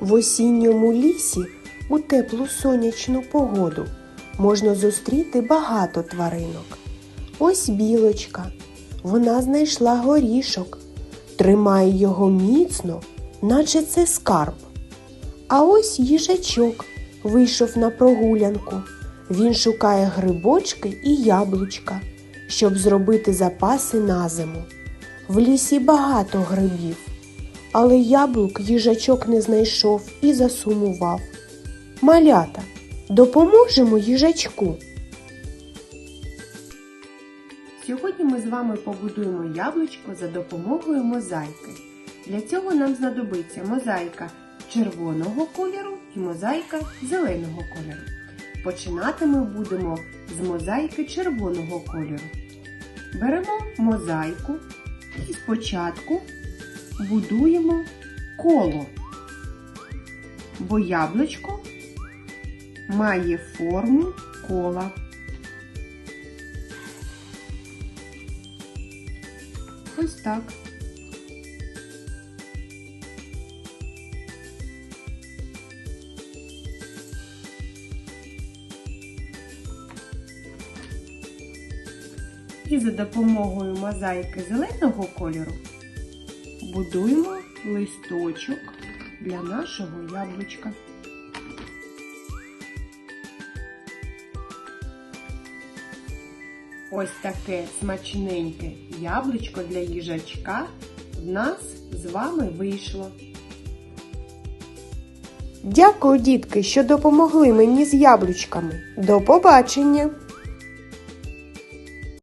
В осінньому лісі у теплу сонячну погоду можна зустріти багато тваринок. Ось білочка. Вона знайшла горішок, тримає його міцно, наче це скарб. А ось їжачок вийшов на прогулянку. Він шукає грибочки і яблучка, щоб зробити запаси на зиму. В лісі багато грибів, але яблук їжачок не знайшов і засумував. Малята, допоможемо їжачку. Сьогодні ми з вами побудуємо яблучко за допомогою мозаїки. Для цього нам знадобиться мозаїка червоного кольору і мозаїка зеленого кольору. Починати ми будемо з мозаїки червоного кольору. Беремо мозаїку і спочатку будуємо коло, бо яблучко має форму кола. Ось так. І за допомогою мозаїки зеленого кольору будуємо листочок для нашого яблучка. Ось таке смачненьке яблучко для їжачка в нас з вами вийшло. Дякую, дітки, що допомогли мені з яблучками. До побачення!